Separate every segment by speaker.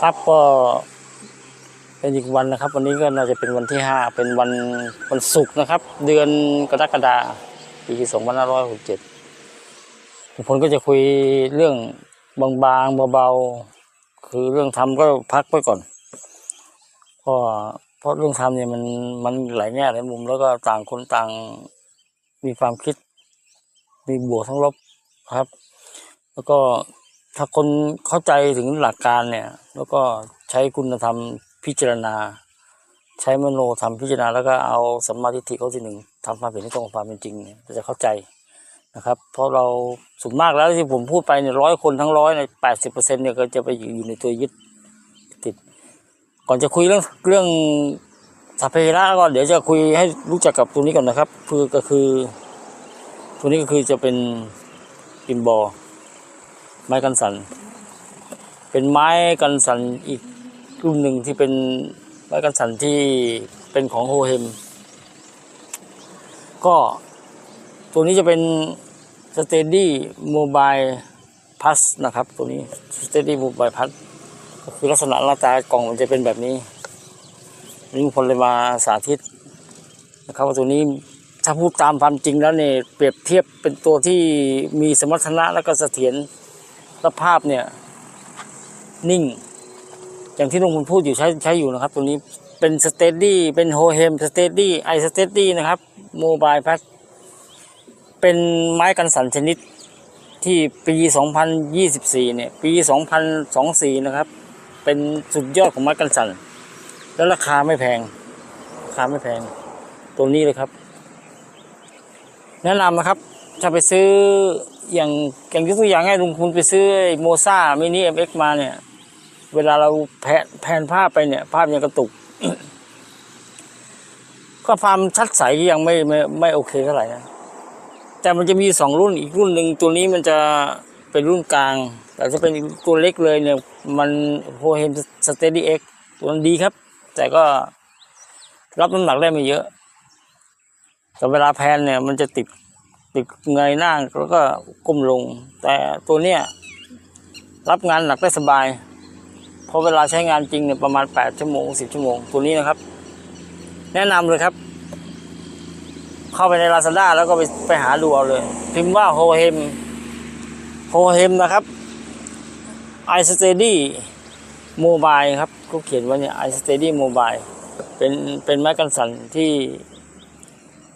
Speaker 1: ครับก็เป็นอีกวันนะครับ วันนี้ก็น่าจะเป็นวันที่ห้าเป็นวันวันศุกร์นะครับ เดือนกรกฎาคมปีสองพันห้าร้อยหกเจ็ดผมก็จะคุยเรื่องบางๆเบาๆคือเรื่องทำก็พักไว้ก่อนเพราะเพราะเรื่องทำเนี่ยมันมันหลายแง่หลายมุมแล้วก็ต่างคนต่างมีความคิด มีบวกทั้งลบครับ แล้วก็ ถ้าคนเข้าใจถึงหลักการเนี่ย แล้วก็ใช้คุณธรรมพิจารณา ใช้มโนธรรมพิจารณา แล้วก็เอาสัมมาทิฏฐิข้อที่หนึ่งทำความเห็นที่ตรงกับความเป็นจริงเนี่ยจะเข้าใจนะครับ เพราะเราส่วนมากแล้วที่ผมพูดไปเนี่ยร้อยคนทั้งร้อยในแปดสิบเปอร์เซ็นเนี่ยก็จะไปอยู่ในตัวยึดติด ก่อนจะคุยเรื่องเรื่องสัพเพระก็เดี๋ยวจะคุยให้รู้จักกับตัวนี้ก่อนนะครับ คือก็คือ ตัวนี้ก็คือจะเป็นปินบอ ไม้กันสัน เป็นไม้กันสันอีกรุ่นหนึ่งที่เป็นไม้กันสันที่เป็นของโฮเฮม ก็ตัวนี้จะเป็นสเตดี้โมบายพัสนะครับตัวนี้สเตดี้โมบายพัสก็คือลักษณะหน้าตากล่องมันจะเป็นแบบนี้นี่พลเลยมาสาธิตนะครับว่าตัวนี้ถ้าพูดตามความจริงแล้วเนี่ยเปรียบเทียบเป็นตัวที่มีสมรรถนะและก็เสถียร และภาพเนี่ย นิ่ง อย่างที่ลุงคุณพูดอยู่ใช้ใช้อยู่นะครับ ตัวนี้เป็นสเตดี้เป็นโฮเฮมสเตดี้ไอสเตดี้นะครับโมบายแพ็คเป็นไม้กันสั่นชนิดที่ปี 2024 เนี่ย ปี 2024 นะครับ เป็นสุดยอดของไม้กันสั่น แล้วราคาไม่แพง ราคาไม่แพง ตัวนี้เลยครับ แนะนำนะครับถ้าไปซื้อ อย่างอย่างยกตัวอย่างให้ลุงคุณไปซื้อโมซ่ามินิเอ็มเอ็กมาเนี่ย เวลาเราแผนแผนภาพไปเนี่ย ภาพยังกระตุก ก็ความชัดใสยังไม่ไม่ไม่โอเคเท่าไหร่นะแต่มันจะมีสองรุ่นอีกรุ่นหนึ่งตัวนี้มันจะเป็นรุ่นกลาง แต่ถ้าเป็นตัวเล็กเลยเนี่ย มันโฮเฮมสเตดี้เอ็กตัวนั้นดีครับ แต่ก็รับน้ำหนักได้ไม่เยอะ แต่เวลาแพนเนี่ยมันจะติด ติดเงยหน้าแล้วก็ก้มลง แต่ตัวเนี้ยรับงานหนักได้สบายเพราะเวลาใช้งานจริงเนี่ยประมาณแปดชั่วโมงสิบชั่วโมง ตัวนี้นะครับ แนะนำเลยครับ เข้าไปในลาซาด้าแล้วก็ไปไปหาดูเอาเลย พิมพ์ว่าโฮเฮมโฮเฮมนะครับไอสเตดี้โมบายครับเขาเขียนไว้เนี่ยไอสเตดี้โมบายเป็นเป็นไม้กันสั่นที่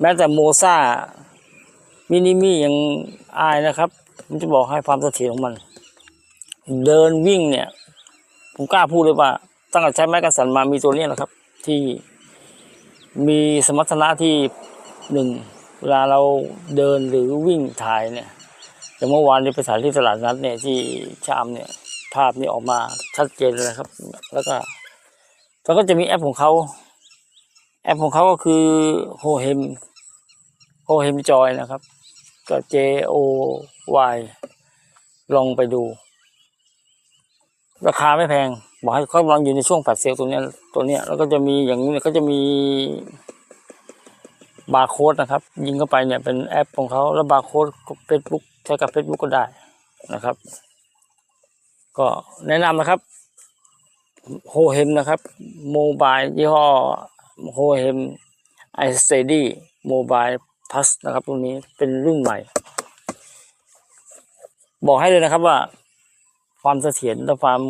Speaker 1: แม้แต่โมซ่า มินิมี่ยังอายนะครับผมจะบอกให้ความเสถียรของมัน เดินวิ่งเนี่ย ผมกล้าพูดเลยว่า ตั้งแต่ใช้ไม้กันสันมามีตัวนี้แหละครับ ที่มีสมรรถนะที่หนึ่งเวลาเราเดินหรือวิ่งถ่ายเนี่ยอย่างเมื่อวานนี้ไปถ่ายที่ตลาดนัดเนี่ยที่ชามเนี่ย ภาพนี่ออกมาชัดเจนเลยครับ แล้วก็แล้วก็จะมีแอปของเขาแอปของเขาก็คือโฮเฮมโฮเฮมจอยนะครับ ก็ J O Y ลองไปดู ราคาไม่แพง บอกให้เขาลังอยู่ในช่วงแฟลชเซลล์ตัวเนี้ยตัวเนี้ยแล้วก็จะมีอย่างนี้เนี่ยก็จะมีบาร์โค้ดนะครับ ยิงเข้าไปเนี่ยเป็นแอปของเขาแล้วบาร์โค้ดเฟซบุ๊กใช้กับเฟซบุ๊กก็ได้นะครับ ก็แนะนำนะครับโฮเฮมนะครับโมบายยี่ห้อโฮเฮมไอสเตดี้โมบาย พัสนะครับตัวนี้เป็นรุ่นใหม่ บอกให้เลยนะครับว่า ความเสถียรและความ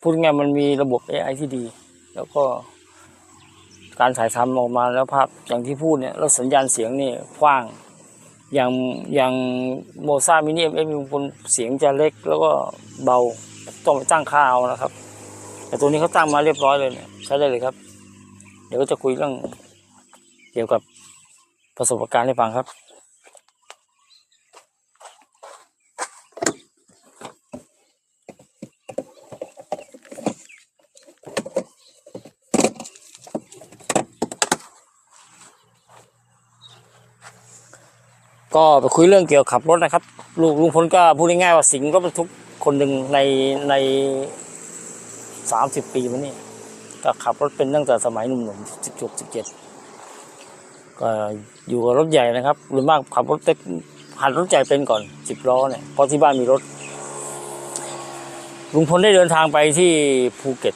Speaker 1: พูดง่ายมันมีระบบ AI ที่ดี แล้วก็การถ่ายทำออกมาแล้วภาพอย่างที่พูดเนี่ยแล้วสัญญาณเสียงนี่กว้าง อย่างอย่างโมซามินิเอ็มเอ็มบนเสียงจะเล็กแล้วก็เบาต้องไปตั้งค่าเอานะครับ แต่ตัวนี้เขาตั้งมาเรียบร้อยเลยเนี่ยใช้ได้เลยครับ เดี๋ยวก็จะคุยเรื่อง เกี่ยวกับประสบการณ์ให้ฟังครับ ก็ไปคุยเรื่องเกี่ยวกับขับรถนะครับลุงลุงพลก็พูดง่ายๆว่าสิงห์รถบรรทุกคนหนึ่งในในสามสิบปีมานี่ก็ขับรถเป็นตั้งแต่สมัยหนุ่มๆสิบหกสิบเจ็ด ก็อยู่กับรถใหญ่นะครับหรือมากขับรถเต็กหัดรถใหญ่เป็นก่อนสิบล้อเนี่ยเพราะที่บ้านมีรถ ลุงพลได้เดินทางไปที่ภูเก็ต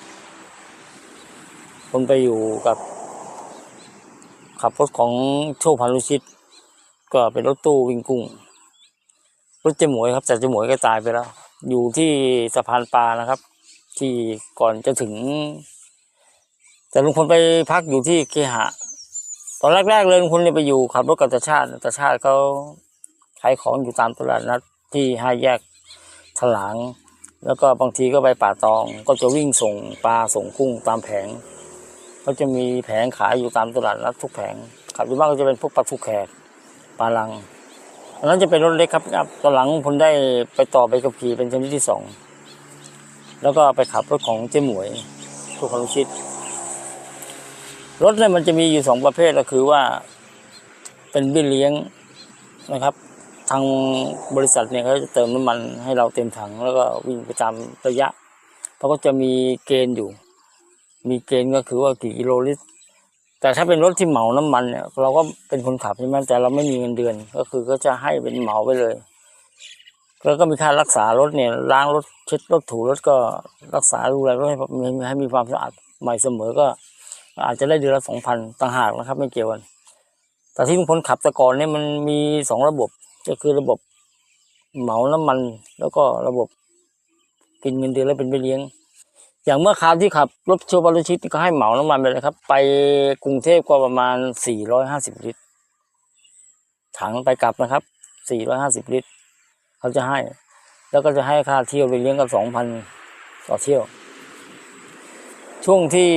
Speaker 1: คนไปอยู่กับ ขับรถของโชคพันลุชิต ก็เป็นรถตู้วิ่งกุ้งรถเจมวยครับแต่เจมวยก็ตายไปแล้ว อยู่ที่สะพานปลานะครับ ที่ก่อนจะถึง แต่ลุงพลไปพักอยู่ที่เคหะ อนแรกๆเลยลุงพลเนี่ยไปอยู่ขับรถกับตาชาติตาชาติเขาขายของอยู่ตามตลาดนัดที่ห้าแยกถลาง แล้วก็บางทีก็ไปป่าตอง ก็จะวิ่งส่งปลาส่งกุ้งตามแผงเขาจะมีแผงขายอยู่ตามตลาดนัดทุกแผงขับอยู่บ้างก็จะเป็นพวกปลาทูแขกปลาลังอันนั้นจะเป็นรถเล็กครับครับตอนหลังผมได้ไปต่อไปกับขี่เป็นชนิดที่สองแล้วก็ไปขับรถของเจ๊หมวยทุกคนรู้ชิด รถเนี่ยมันจะมีอยู่สองประเภทก็คือว่าเป็นเบี้ยเลี้ยงนะครับ ทางบริษัทเนี่ยเขาจะเติมน้ำมันให้เราเต็มถัง แล้วก็วิ่งไปตามระยะเขาก็จะมีเกณฑ์อยู่ มีเกณฑ์ก็คือว่ากี่กิโลลิตร แต่ถ้าเป็นรถที่เหมาน้ำมันเนี่ยเราก็เป็นคนขับใช่ไหมแต่เราไม่มีเงินเดือน ก็คือก็จะให้เป็นเหมาไปเลย แล้วก็มีค่ารักษารถเนี่ยล้างรถเช็ดรถถูรถก็รักษาดูแลรถให้ให้มีความสะอาดใหม่เสมอก็ อาจจะได้เดือนละสองพันต่างหากนะครับ ไม่เกี่ยวกัน แต่ที่ลุงพลขับแต่ก่อนเนี่ยมันมีสองระบบ ก็คือระบบเหมาน้ำมัน แล้วก็ระบบกินเงินเดือนแล้วเป็นไปเลี้ยง อย่างเมื่อคราวที่ขับรถโชว์บอลชิตก็ให้เหมาน้ำมันไปเลยครับ ไปกรุงเทพก็ประมาณสี่ร้อยห้าสิบลิตร ถังไปกลับนะครับสี่ร้อยห้าสิบลิตร เขาจะให้ แล้วก็จะให้ค่าเที่ยวไปเลี้ยงกันสองพันต่อเที่ยว ช่วงที่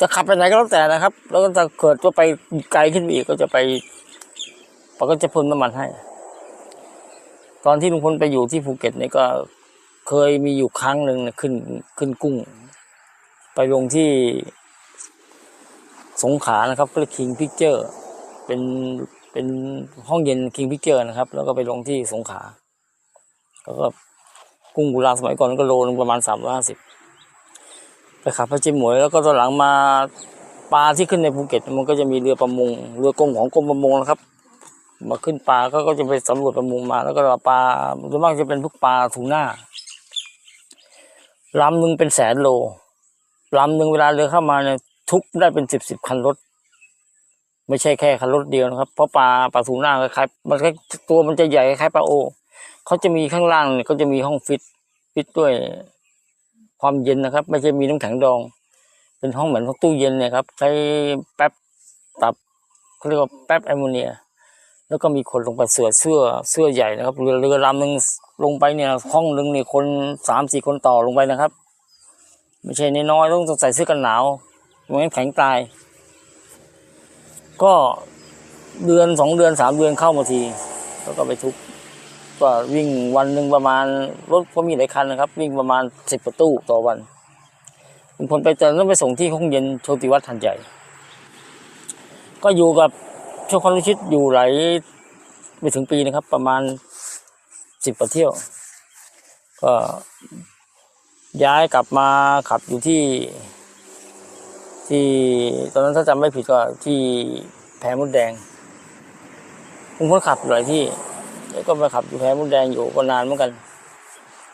Speaker 1: จะขับไปไหนก็แล้วแต่นะครับ แล้วก็จะเกิดว่าไปไกลขึ้นไปอีกก็จะไปเขาก็จะเพิ่มน้ำมันให้ ตอนที่ลุงพลไปอยู่ที่ภูเก็ตเนี่ยก็เคยมีอยู่ครั้งหนึ่งนี่ยขึ้นขึ้นกุ้ง ไปลงที่สงขานะครับก็เลยคิงพิกเจอร์เป็นเป็นห้องเย็นคิงพิกเจอร์นะครับ แล้วก็ไปลงที่สงขาแล้วก็กุ้งกุลาสมัยก่อนก็โลนึงประมาณสามร้อยห้าสิบ ไปขับพระจิมหมวยแล้วก็ตอนหลังมาปลาที่ขึ้นในภูเก็ตมันก็จะมีเรือประมงเรือกงของกรมประมงนะครับ มาขึ้นปลาก็ก็จะไปสำรวจประมงมา แล้วก็ปลาส่วนมากจะเป็นพวกปลาทูน่าลำหนึ่งเป็นแสนโลลำหนึ่งเวลาเรือเข้ามาเนี่ยทุกได้เป็นสิบสิบคันรถ ไม่ใช่แค่คันรถเดียวนะครับ เพราะปลาปลาทูน่าคล้ายมันตัวมันจะใหญ่คล้ายปลาโอเขาจะมีข้างล่างเนี่ยเขาจะมีห้องฟิตฟิตด้วย ความเย็นนะครับ ไม่ใช่มีน้ำแข็งดอง เป็นห้องเหมือนพวกตู้เย็นเนี่ยครับ ใช้แป๊บตับเขาเรียกว่าแป๊บแอมโมเนีย แล้วก็มีคนลงไปเสือเสื้อเสื้อใหญ่นะครับ เรือเรือลำหนึ่งลงไปเนี่ยห้องหนึ่งเนี่ยคนสามสี่คนต่อลงไปนะครับ ไม่ใช่น้อยๆต้องใส่เสื้อกันหนาวไม่งั้นแข็งตาย ก็เดือนสองเดือนสามเดือนเข้ามาที แล้วก็ไปทุบ ก็วิ่งวันหนึ่งประมาณรถก็มีหลายคันนะครับ วิ่งประมาณสิบประตูต่อวันลุงพลไปเจอต้องไปส่งที่ห้องเย็นโชติวัฒน์ทันใหญ่ก็อยู่กับโชคคนลุชิตอยู่หลายไม่ถึงปีนะครับ ประมาณสิบกว่าเที่ยว ก็ย้ายกลับมาขับอยู่ที่ ที่ตอนนั้นถ้าจำไม่ผิดก็ที่แพมดแดงลุงพลขับหลายที่ แล้วก็ไปขับอยู่แพมุดแดงอยู่ก็นานเหมือนกัน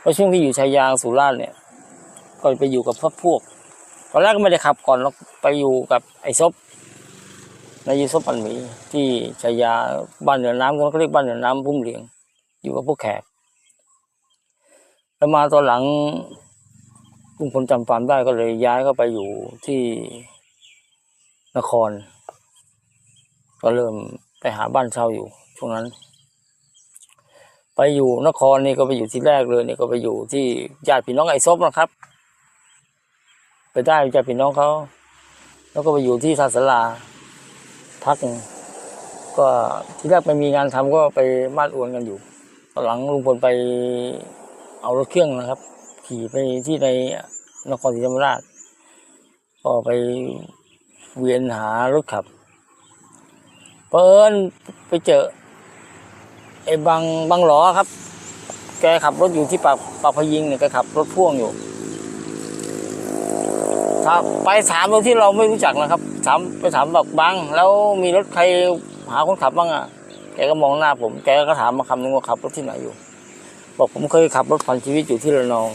Speaker 1: เพราะช่วงที่อยู่ชายยางสุราษฎร์เนี่ย ก็ไปอยู่กับพวกพวกตอนแรกก็ไม่ได้ขับก่อนเราไปอยู่กับไอ้ซบนายยีซบปันหมีที่ชายาบ้านเหนือน้ำเขาเรียกบ้านเหนือน้ำพุ่มเหลียง อยู่กับพวกแขกแล้วมาตอนหลังลุงพลจำฟาร์มได้ก็เลยย้ายเข้าไปอยู่ที่นคร ก็เริ่มไปหาบ้านเช่าอยู่ช่วงนั้น ไปอยู่นครนี่ก็ไปอยู่ที่แรกเลยนี่ก็ไปอยู่ที่ญาติพี่น้องไอ้ซบนะครับ ไปได้ญาติพี่น้องเขาแล้วก็ไปอยู่ที่ท่าสลาพักก็ที่แรกไปมีงานทำก็ไปมาดอวนกันอยู่ตอนหลังลุงพลไปเอารถเครื่องนะครับ ขี่ไปที่ในนครศรีธรรมราชก็ไปเวียนหารถขับเพิ่นไปเจอ ไอ้บางบางหลอครับ แกขับรถอยู่ที่ปากปากพยิงเนี่ยแกขับรถพ่วงอยู่ถ้าไปถามเราที่เราไม่รู้จักนะครับถามไปถามบอกบางแล้วมีรถใครหาคนขับบ้างอะแกก็มองหน้าผม แกก็ถามมาคำนึงว่าขับรถที่ไหนอยู่ บอกผมเคยขับรถผ่านชีวิตอยู่ที่ระนอง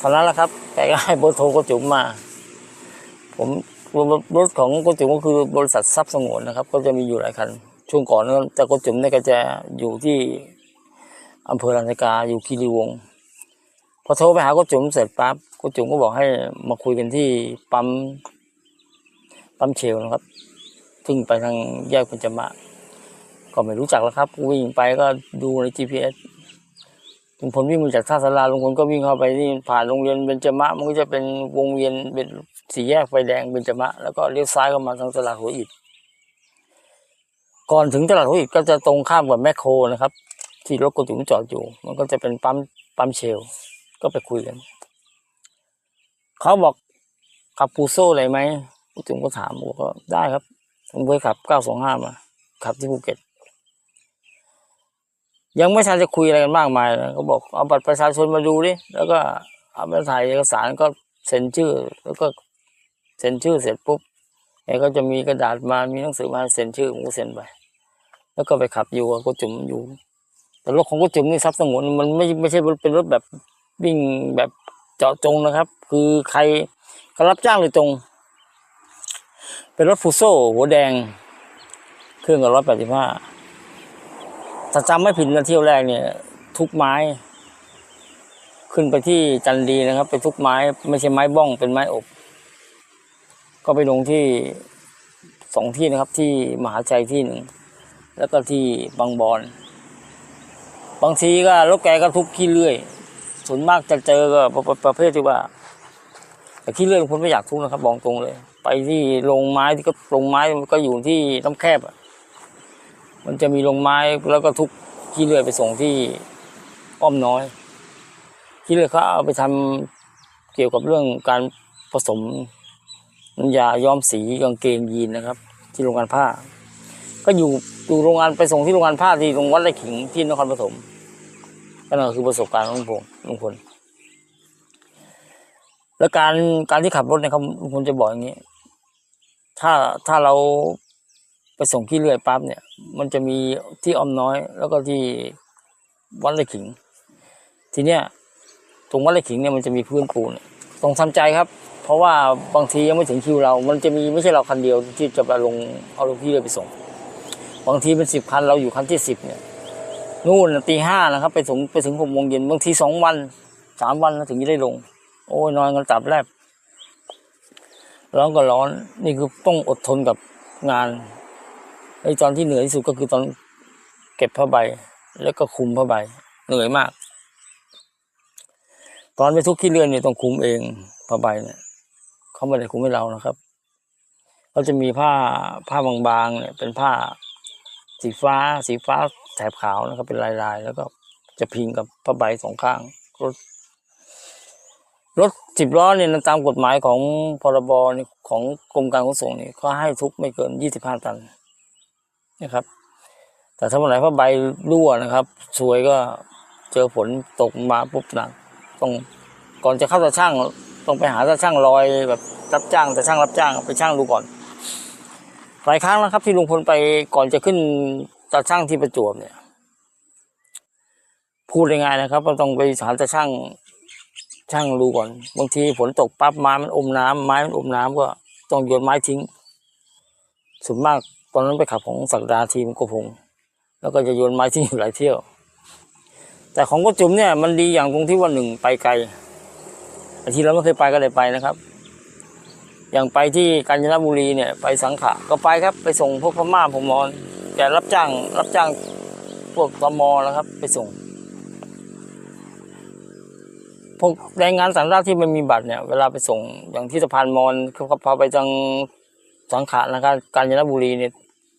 Speaker 1: ตอนนั้นแหละครับแกก็ให้เบอร์โทรโกจุ๋มมา ผมรถของโกจุ๋มก็คือบริษัททรัพย์สงวนนะครับ ก็จะมีอยู่หลายคัน ช่วงก่อนนั้นต่โกจุ๋มเนี่ยก็จะอยู่ที่อำเภอลันกาอยู่คีรีวงพอโทรไปหาโกจุ๋มเสร็จปั๊บโกจุ๋มก็บอกให้มาคุยกันที่ปั๊มปั๊มเชลนะครับซึ่งไปทางแยกปัญจมะก็ไม่รู้จักแล้วครับ วิ่งไปก็ดูใน GPS ลุงพลวิ่งมาจากท่าสาราลุงพลก็วิ่งเข้าไปนี่ผ่านโรงเรียนเบญจมะมันก็จะเป็นวงเวียนเป็นสี่แยกไฟแดงเบญจมะแล้วก็เลี้ยวซ้ายเข้ามาทางตลาดหัวอิฐ ก่อนถึงตลาดหัวอิฐก็จะตรงข้ามกับแมคโครนะครับ ที่รถกระจุมจอดอยู่ มันก็จะเป็นปั๊มปั๊มเชล ก็ไปคุยกันเขาบอกขับปูโซ่เลยไหมกระจุมก็ถามบอกว่าได้ครับผมเคยขับ 925 มา ขับที่ภูเก็ต ยังไม่ทันจะคุยอะไรกันมากมายนะเขาบอกเอาบัตรประชาชนมาดูดิ แล้วก็เอาไปถ่ายเอกสารก็เซ็นชื่อ แล้วก็เซ็นชื่อเสร็จปุ๊บแกก็จะมีกระดาษมา มีหนังสือมาเซ็นชื่อผมก็เซ็นไป แล้วก็ไปขับอยู่กับกุจุมอยู่ แต่รถของกุจุมนี่ทรัพย์สงวนมันไม่ไม่ใช่เป็นรถแบบวิ่งแบบเจาะจงนะครับ คือใครก็รับจ้างโดยตรง เป็นรถฟูโซ่หัวแดง เครื่องกับร้อยแปดสิบห้าถ้าจำไม่ผิดนะเที่ยวแรกเนี่ย ทุกไม้ ขึ้นไปที่จันดีนะครับ ไปทุกไม้ ไม่ใช่ไม้บ้องเป็นไม้อบ ก็ไปลงที่สองที่นะครับ ที่มหาชัยที่หนึ่ง แล้วก็ที่บางบอน บางทีก็รถแกก็ทุกขี้เลื่อย ส่วนมากจะเจอก็ประประประเภทที่ว่า แต่ขี้เลื่อยคุณไม่อยากทุกนะครับบอกตรงเลย ไปที่โรงไม้ที่ก็โรงไม้มันก็อยู่ที่น้ำแคบอะมันจะมีโรงไม้แล้วก็ทุกขี้เลื่อยไปส่งที่อ้อมน้อยขี้เลื่อยเขาเอาไปทำเกี่ยวกับเรื่องการผสมน้ำยาย้อมสีกางเกงยีนนะครับ ที่โรงงานผ้า ก็อยู่ อยู่โรงงานไปส่งที่โรงงานผ้าที่โรงวัดไร่ขิงที่นครปฐมก็นั่นคือประสบการณ์ของลุงพลลุงพลแล้วการการที่ขับรถเนี่ยเขาลุงพลจะบอกอย่างนี้ ถ้าถ้าเราไปส่งขี้เลื่อยปั๊บเนี่ย มันจะมีที่อ้อมน้อย แล้วก็ที่วัดไร่ขิง ทีเนี้ยตรงวัดไร่ขิงเนี่ยมันจะมีพื้นปูนต้องทำใจครับ เพราะว่าบางทียังไม่ถึงคิวเรา มันจะมีไม่ใช่เราคันเดียวที่จะไปลงเอาลงขี้เลื่อยไปส่ง บางทีเป็นสิบคันเราอยู่คันที่สิบเนี่ยนู่นตีห้านะครับ ไปถึงไปถึงหกโมงเย็นบางทีสองวันสามวันถึงจะได้ลง โอ้ยนอนกันตับแลบร้อนก็ร้อน นี่คือต้องอดทนกับงานไอ้ตอนที่เหนื่อยที่สุดก็คือตอนเก็บผ้าใบ แล้วก็คุมผ้าใบ เหนื่อยมาก ตอนไปทุกขี้เรือนเนี่ยต้องคุมเองผ้าใบเนี่ยเขาไม่ได้คุมให้เรานะครับเขาจะมีผ้าผ้าบางๆเนี่ยเป็นผ้า สีฟ้าสีฟ้าแถบขาวนะครับเป็นลายๆ แล้วก็จะพิงกับผ้าใบสองข้างรถรถสิบล้อเนี่ยตามกฎหมายของพรบนี่ของกรมการขนส่งนี่เขาให้ทุกไม่เกินยี่สิบห้าตันนะครับ แต่ถ้าวันไหนผ้าใบรั่วนะครับสวยก็เจอฝนตกมาปุ๊บหนักต้องก่อนจะเข้าตาช่างต้องไปหาตาช่างลอยแบบรับจ้างแต่ช่างรับจ้างไปช่างดูก่อน หลายครั้งนะครับ ที่ลุงพลไปก่อนจะขึ้นตาช่างที่ประจวบเนี่ย พูดยังไงนะครับก็ต้องไปหาตาช่างช่างดูก่อน บางทีฝนตกปั๊บไม้มันอมน้ำไม้มันอมน้ำก็ต้องโยนไม้ทิ้งส่วนมากตอนนั้นไปขับของศักดาทีมโกพงแล้วก็จะโยนไม้ทิ้งอยู่หลายเที่ยว แต่ของก็จุ๋มเนี่ยมันดีอย่างตรงที่ว่าหนึ่งไปไกลที่เราไม่เคยไปก็เลยไปนะครับ อย่างไปที่กาญจนบุรีเนี่ยไปสังขะก็ไปครับไปส่งพวกพม่าผมมอนแกรับจ้างรับจ้างพวกตมนะครับ ไปส่งพวกแรงงานสัญชาติที่ไม่มีบัตรเนี่ย เวลาไปส่งอย่างที่สะพานมอนเขาพาไปทางสังขะนะครับกาญจนบุรีเนี่ย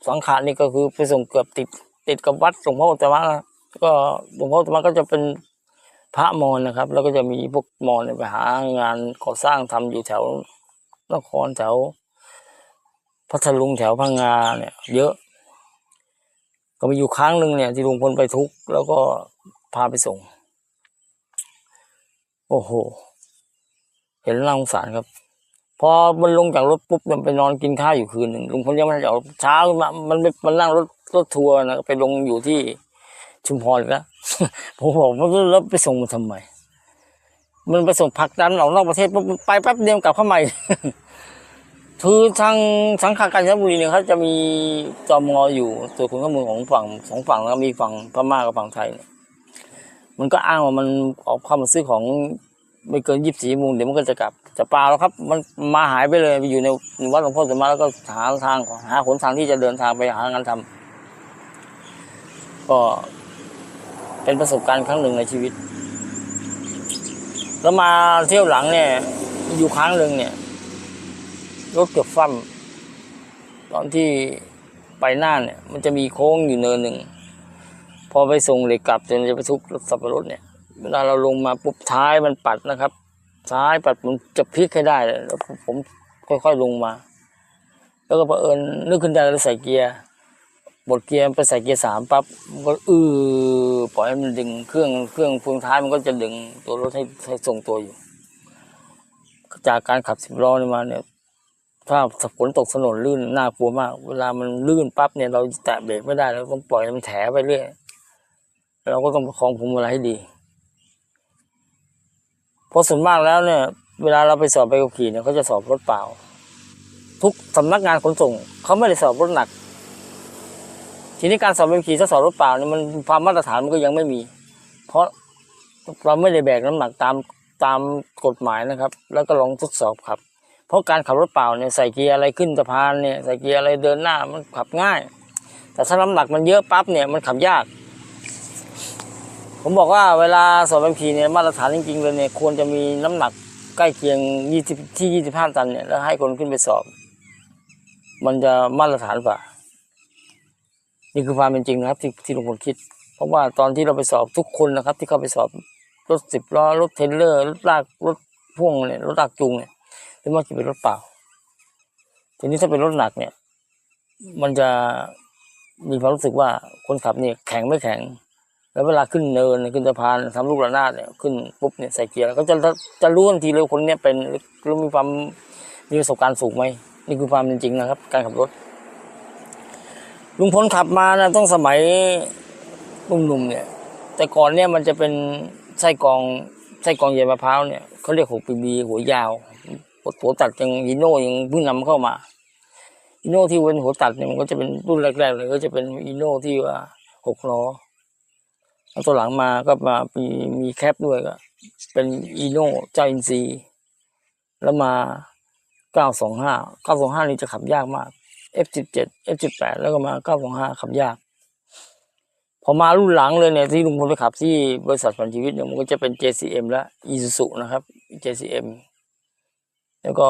Speaker 1: สังขะนี่ก็คือไปส่งเกือบติดติดกับวัดหลวงพ่อแต่ว่าก็หลวงพ่อแต่ว่าก็จะเป็นพระมอญนะครับ แล้วก็จะมีพวกมอญเนี่ยไปหางานก่อสร้างทำอยู่แถว นครแถวพัทลุงแถวพังงาเนี่ย เยอะ ก็มีอยู่ครั้งหนึ่งเนี่ย ที่ลุงพลไปทุกแล้วก็พาไปส่ง โอ้โห เห็นแล้วน่าสงสารครับ พอมันลงจากรถปุ๊บมันไปนอนกินข้าวอยู่คืนหนึ่งลุงพลยังไม่ได้ออกเช้ามามันมันนั่งรถรถทัวร์นะไปลงอยู่ที่ชุมพรแล้วผมบอกว่าแล้วไปส่งมันทำไม มันไปส่งผักดันออกนอกประเทศปุ๊บไปแป๊บเดียวกลับเข้ามาอีกคือทางสังขารกาญจนบุรีเนี่ยเขาจะมีจอมงออยู่ตัวคนข้อมูลของฝั่งสองฝั่งแล้วมีฝั่งพม่ากับฝั่งไทย มันก็อ้างว่ามันออกเข้ามาซื้อของไม่เกินยี่สิบสี่โมงเดี๋ยวมันก็จะกลับจะปลาแล้วครับ มันมาหายไปเลยไปอยู่ในวัดหลวงพ่อสมมาแล้วก็หาทางหาหนทางที่จะเดินทางไปหางานทำก็เป็นประสบการณ์ครั้งหนึ่งในชีวิต แล้วมาเที่ยวหลังเนี่ย อยู่ครั้งหนึ่งเนี่ยรถเกือบฟั่มตอนที่ไปหน่าเนี่ย มันจะมีโค้งอยู่เนินหนึ่งพอไปส่งเหล็กกลับจนจะไปทุกรถสับปะรดเนี่ย เวลาเราลงมาปุ๊บท้ายมันปัดนะครับท้ายปัดมันจะพลิกให้ได้แล้วผมค่อยๆลงมา แล้วก็เผอิญนึกขึ้นได้เลยใส่เกียร์ บดเกียร์ไปใส่เกียร์สามปั๊บมันก็อือปล่อยให้มันดึงเครื่องเครื่องเฟืองท้ายมันก็จะดึงตัวรถให้ให้ทรงตัวอยู่ จากการขับสิบล้อนี่มาเนี่ย ถ้าฝนตกถนนลื่นน่ากลัวมาก เวลามันลื่นปั๊บเนี่ยเราแตะเบรกไม่ได้เราต้องปล่อยมันแถไปเรื่อยเราก็ต้องประคองพวงมาลัยให้ดีเพราะส่วนมากแล้วเนี่ย เวลาเราไปสอบไปขับขี่เนี่ยเขาจะสอบรถเปล่า ทุกสำนักงานขนส่งเขาไม่ได้สอบรถหนัก ทีนี้การสอบใบขับขี่ถ้าสอบรถเปล่าเนี่ยมันความมาตรฐานมันก็ยังไม่มี เพราะเราไม่ได้แบกน้ำหนักตามตามกฎหมายนะครับ แล้วก็ลองทดสอบครับ เพราะการขับรถเปล่าเนี่ยใส่เกียร์อะไรขึ้นสะพานเนี่ยใส่เกียร์อะไรเดินหน้ามันขับง่าย แต่ถ้าน้ำหนักมันเยอะปั๊บเนี่ยมันขับยาก ผมบอกว่าเวลาสอบใบขับขี่เนี่ยมาตรฐานจริงๆเลยเนี่ยควรจะมีน้ำหนักใกล้เคียง20ที่ 25 ตันเนี่ยแล้วให้คนขึ้นไปสอบ มันจะมาตรฐานกว่า นี่คือความเป็นจริงนะครับที่ที่ลุงพลคิด เพราะว่าตอนที่เราไปสอบทุกคนนะครับ ที่เข้าไปสอบรถสิบล้อรถเทรลเลอร์รถลากรถพ่วงเนี่ยรถลากจูงเนี่ยที่มันจะเป็นรถเปล่า ทีนี้ถ้าเป็นรถหนักเนี่ย มันจะมีความรู้สึกว่าคนขับเนี่ยแข็งไม่แข็ง แล้วเวลาขึ้นเนินขึ้นสะพานทำลูกระนาดเนี่ยขึ้นปุ๊บเนี่ยใส่เกียร์แล้วก็จะจะรู้ทันทีเลยคนเนี้ยเป็นหรือมีความมีประสบการณ์สูงไหมนี่คือความเป็นจริงนะครับ การขับรถ ลุงพลขับมานะต้องสมัยหนุ่มๆเนี่ย แต่ก่อนเนี่ยมันจะเป็นไส้กรองไส้กรองเย็นมะพร้าวเนี่ยเขาเรียกหกปีบีหัวยาวหัวตัดยังฮีโน่ยังเพิ่งนำเข้ามาฮีโน่ที่เป็นหัวตัดเนี่ยมันก็จะเป็นรุ่นแรกๆเลยก็จะเป็นฮีโน่ที่ว่าหกล้อแล้วตัวหลังมาก็มามีมีแคปด้วยก็เป็นอีโน่เจ้าอินซีแล้วมาเก้าสองห้าเก้าสองห้านี่จะขับยากมาก F17 F18 แล้วก็มา 925 ขับยาก พอมารุ่นหลังเลยเนี่ยที่ลุงพลไปขับที่บริษัทฝันชีวิตเนี่ยมันก็จะเป็น JCM และ Isuzu นะครับ JCM แล้วก็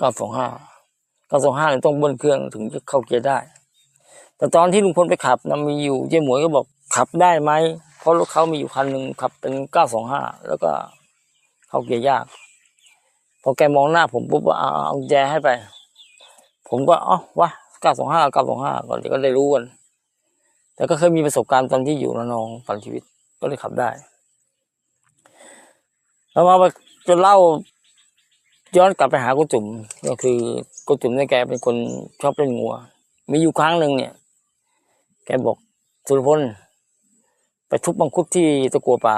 Speaker 1: 925 925เนี่ยต้องเบิ้ลเครื่องถึงจะเข้าเกียร์ได้ แต่ตอนที่ลุงพลไปขับนะมีอยู่เจ๊หมวยก็บอกขับได้ไหมเพราะรถเขามีอยู่คันหนึ่งขับเป็น 925 แล้วก็เข้าเกียร์ยาก พอแกมองหน้าผมปุ๊บว่าเอาแจให้ไป ผมก็อ๋อวะเก้าสองห้าเก้าสองห้าก่อนเดี๋ยวก็ได้รู้กัน แต่ก็เคยมีประสบการณ์ตอนที่อยู่ระนองฝันชีวิตก็เลยขับได้แล้วมาจะเล่าย้อนกลับไปหากุจุ๋มก็คือกุจุ๋มเนี่ยแกเป็นคนชอบเล่นงัว มีอยู่ครั้งหนึ่งเนี่ย แกบอกสุรพลไปทุบมังคุดที่ตะกัวป่า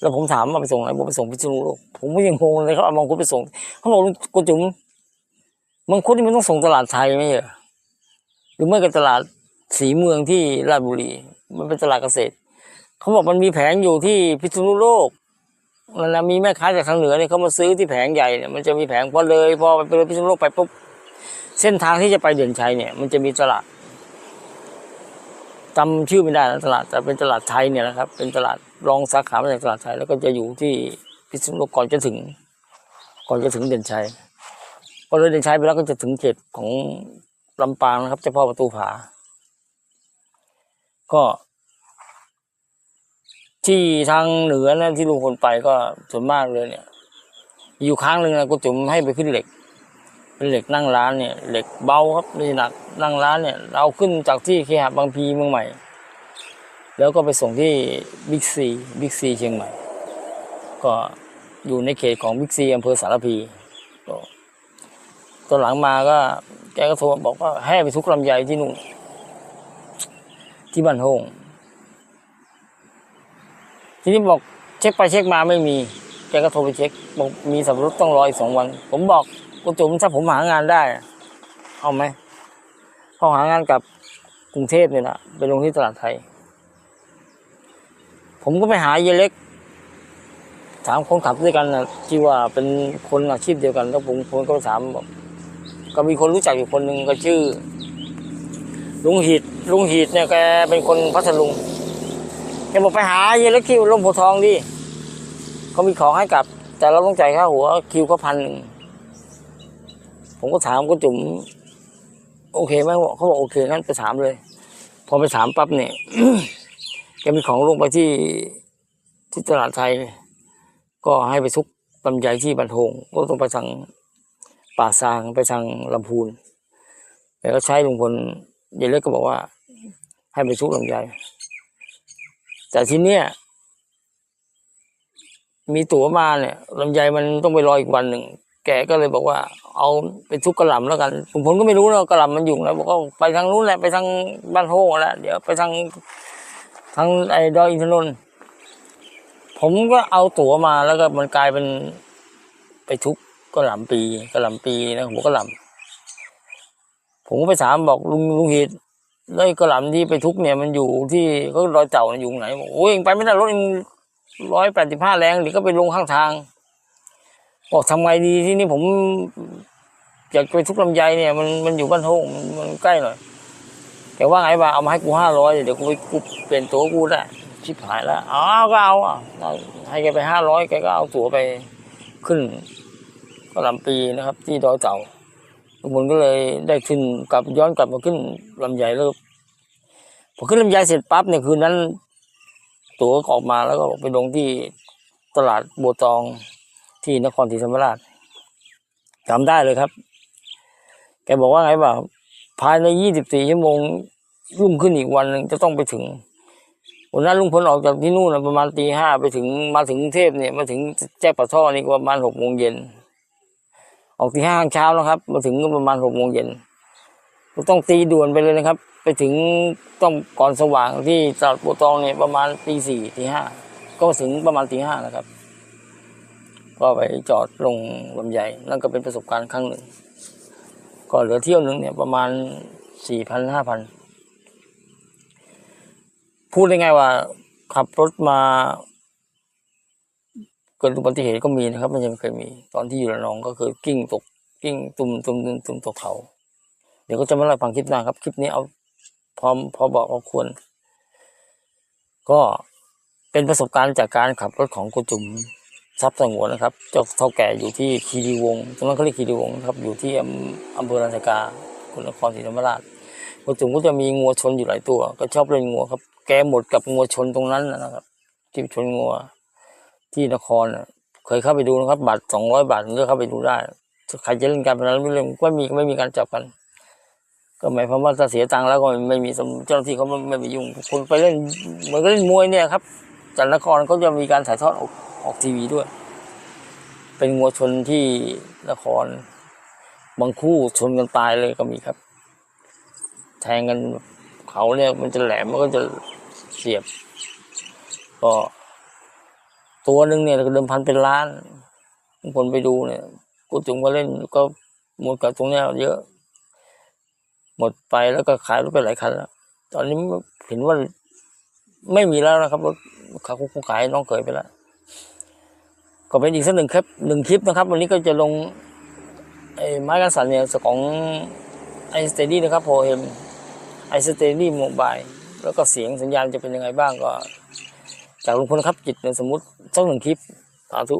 Speaker 1: แล้วผมถามว่าไปส่งไหนบอกไปส่งพิษณุโลกผมก็ยังงงเลยเขาเอามังคุดไปส่งเขาบอกกุจุ๋ม มังคุดนี่มันต้องส่งตลาดไทยไหมเหรอหรือไม่ก็ตลาดสีเมืองที่ราชบุรี มันเป็นตลาดเกษตร เขาบอกมันมีแผงอยู่ที่พิษณุโลกนั่นแหละมีแม่ค้าจากทางเหนือเนี่ยเขามาซื้อที่แผงใหญ่เนี่ยมันจะมีแผงพอเลยพอไปเลยพิษณุโลกไปปุ๊บเส้นทางที่จะไปเด่นชัยเนี่ย มันจะมีตลาดจำชื่อไม่ได้นะตลาดแต่เป็นตลาดไทยเนี่ยนะครับ เป็นตลาดรองสาขามาจากตลาดไทย แล้วก็จะอยู่ที่พิษณุโลกก่อนจะถึง ก่อนจะถึงเด่นชัย พอเลยเดินใช้ไปแล้วก็จะถึงเขตของลำปางนะครับ เจ้าพ่อประตูผา ก็ ที่ทางเหนือนะที่ลุงพลไปก็ส่วนมากเลยเนี่ย อยู่ครั้งหนึ่งนะก็จุ๋มให้ไปขึ้นเหล็ก เป็นเหล็กนั่งร้านเนี่ย เหล็กเบาครับไม่หนักนั่งร้านเนี่ย เราขึ้นจากที่เคหะบางพีเมืองใหม่ แล้วก็ไปส่งที่บิ๊กซีบิ๊กซีเชียงใหม่ ก็อยู่ในเขตของบิ๊กซีอำเภอสารพีก็ ตอนหลังมาก็ แกก็โทรบอกว่าให้ไปทุกลำไยที่นู่นที่บ้านโฮงทีนี้บอกเช็คไปเช็คมาไม่มี แกก็โทรไปเช็คบอกมีสับรดต้องรออีกสองวัน ผมบอกคุณจุ๋มถ้าผมหางานได้ เอาไหมพอหางานกับกรุงเทพเนี่ยนะไปลงที่ตลาดไทย ผมก็ไปหาเยเล็กถามคนขับด้วยกันนะที่ว่าเป็นคนอาชีพเดียวกัน แล้วผมผมก็ถามบอก ก็มีคนรู้จักอยู่คนหนึ่งก็ชื่อ ลุงหีดลุงหีดเนี่ยแกเป็นคนพัทลุงแกบอกไปหาเยเล็กที่ร่มโพทองดิเขามีของให้กลับ แต่เราต้องจ่ายค่าหัวคิวก็พันหนึ่งผมก็ถามก็จุ๋มโอเคไหมเขาบอกโอเคงั้นไปถามเลย พอไปถามปั๊บเนี่ยแกมีของลงไปที่ที่ตลาดไทย ก็ให้ไปทุกลำไยที่บันทงก็ต้องไปทาง ป่าซางไปทางลำพูนแต่ก็ใช้ลุงพลเยเล็กก็บอกว่า ให้ไปทุกลำไยแต่ทีเนี้ยมีตั๋วมาเนี่ยลำไยมันต้องไปรออีกวันหนึ่งแกก็เลยบอกว่า เอาไปทุกกระหล่ำแล้วกันลุงพลก็ไม่รู้นะกระหล่ำมันอยู่แล้วบอกว่าไปทางนู้นแหละไปทางบ้านโฮแหละเดี๋ยวไปทางทางไอ้ดอยอินทนนท์ผมก็เอาตั๋วมาแล้วก็มันกลายเป็นไปทุก กระหล่ำปีกระหล่ำปีนะผมกระหล่ำผมก็ไปถามบอกลุงลุงหิดแล้วกระหล่ำที่ไปทุกเนี่ยมันอยู่ที่ก็รอยเต่าอยู่ไหนบอกโอ้ยงไปไม่ได้รถเองร้อยแปดสิบห้าแรงเดี๋ยวก็ไปลงข้างทาง บอกทำไงดีที่นี่ผมอยากไปทุกลำไยเนี่ยมันมันอยู่บ้านโฮงมันมันใกล้หน่อยแกว่าไงบ้าเอามาให้กูห้าร้อยเดี๋ยวกูไปกูเปลี่ยนตัวกูได้ชิบหายแล้วอ๋อก็เอาอะให้แกไปห้าร้อยแกก็เอาตั๋วไปขึ้น ก็ลำปีนะครับ ที่ดอยเต่าลุงพลก็เลยได้ขึ้นกลับย้อนกลับมาขึ้นลำใหญ่แล้วพอขึ้นลำใหญ่เสร็จปั๊บเนี่ยคืนนั้น ตั๋วก็ออกมาแล้วก็ไปลงที่ตลาดบัวตองที่นครศรีธรรมราชจำได้เลยครับ แกบอกว่าไงบ่าภายในยี่สิบสี่ชั่วโมงรุ่งขึ้นอีกวันหนึ่งจะต้องไปถึงวันนั้นลุงพลออกจากที่นู่นประมาณตีห้าไปถึงมาถึงกรุงเทพเนี่ยมาถึงแจ้งปะท่อนี่ก็ประมาณหกโมงเย็น ออกตีห้าเช้าแล้วครับ มาถึงก็ประมาณหกโมงเย็นต้องตีด่วนไปเลยนะครับ ไปถึงต้องก่อนสว่างที่ตลาดโบตองเนี่ยประมาณตีสี่ตีห้าก็ถึงประมาณตีห้านะครับ ก็ไปจอดลงลำใหญ่นั่นก็เป็นประสบการณ์ครั้งหนึ่งก็เหลือเที่ยวหนึ่งเนี่ยประมาณสี่พันห้าพันพูดได้ไงว่าขับรถมา เกิดอุบัติเหตุก็มีนะครับมันยังเคยมี ตอนที่อยู่ระนองก็คือกิ้งตกกิ้งตุ่มตุ่มตุ่มตุ่มตกเขา เดี๋ยวก็จะมาเล่าฟังคลิปหน้าครับ คลิปนี้เอาพร้อมพอบอกเอาควร ก็เป็นประสบการณ์จากการขับรถของกุจุมทรัพย์สงวนนะครับเจ้าเท่าแก่อยู่ที่คีรีวงตรงนั้นเขาเรียกคีรีวงครับอยู่ที่อำเภอรัญกาคุณนครศรีธรรมราชกุจุมก็จะมีงัวชนอยู่หลายตัว ก็ชอบเล่นงัวครับ แกหมดกับงัวชนตรงนั้นนะครับที่ชนงัว ที่นครน่ะเคยเข้าไปดูนะครับบัตรสองร้อยบาทถึงจะเข้าไปดูได้ใครจะเล่นการพนันไม่เล่นก็มีไม่มีการจับกัน ก็หมายความว่าถ้าเสียตังค์แล้วก็ไม่มีเจ้าหน้าที่เขาไม่ไปยุ่งคนไปเล่นเหมือนก็เล่นมวยเนี่ยครับจันทนครเขาจะมีการถ่ายทอดออกออกทีวีด้วย เป็นงัวชนที่นคร บางคู่ชนกันตายเลยก็มีครับ แทงกันเขาเนี่ยมันจะแหลมมันก็จะเสียบ ก็ ตัวหนึ่งเนี่ยเดิมพันเป็นล้านบางคนไปดูเนี่ยกูจุงก็เล่นก็หมดกับตรงเนี้ยเยอะ หมดไปแล้วก็ขายรถไปหลายคันแล้ว ตอนนี้เห็นว่าไม่มีแล้วนะครับรถเขาคงขายน้องเขยไปแล้วก็เป็นอีกสักหนึ่งคลิปหนึ่งคลิปนะครับ วันนี้ก็จะลงไอ้ไม้กันสันเนี่ยของไอสเตดี้นะครับโพเฮมไอสเตดี้โมบายแล้วก็เสียงสัญญาณจะเป็นยังไงบ้างก็ จากลุงพลครับจิตในสมมติสักหนึ่งคลิปสาธุ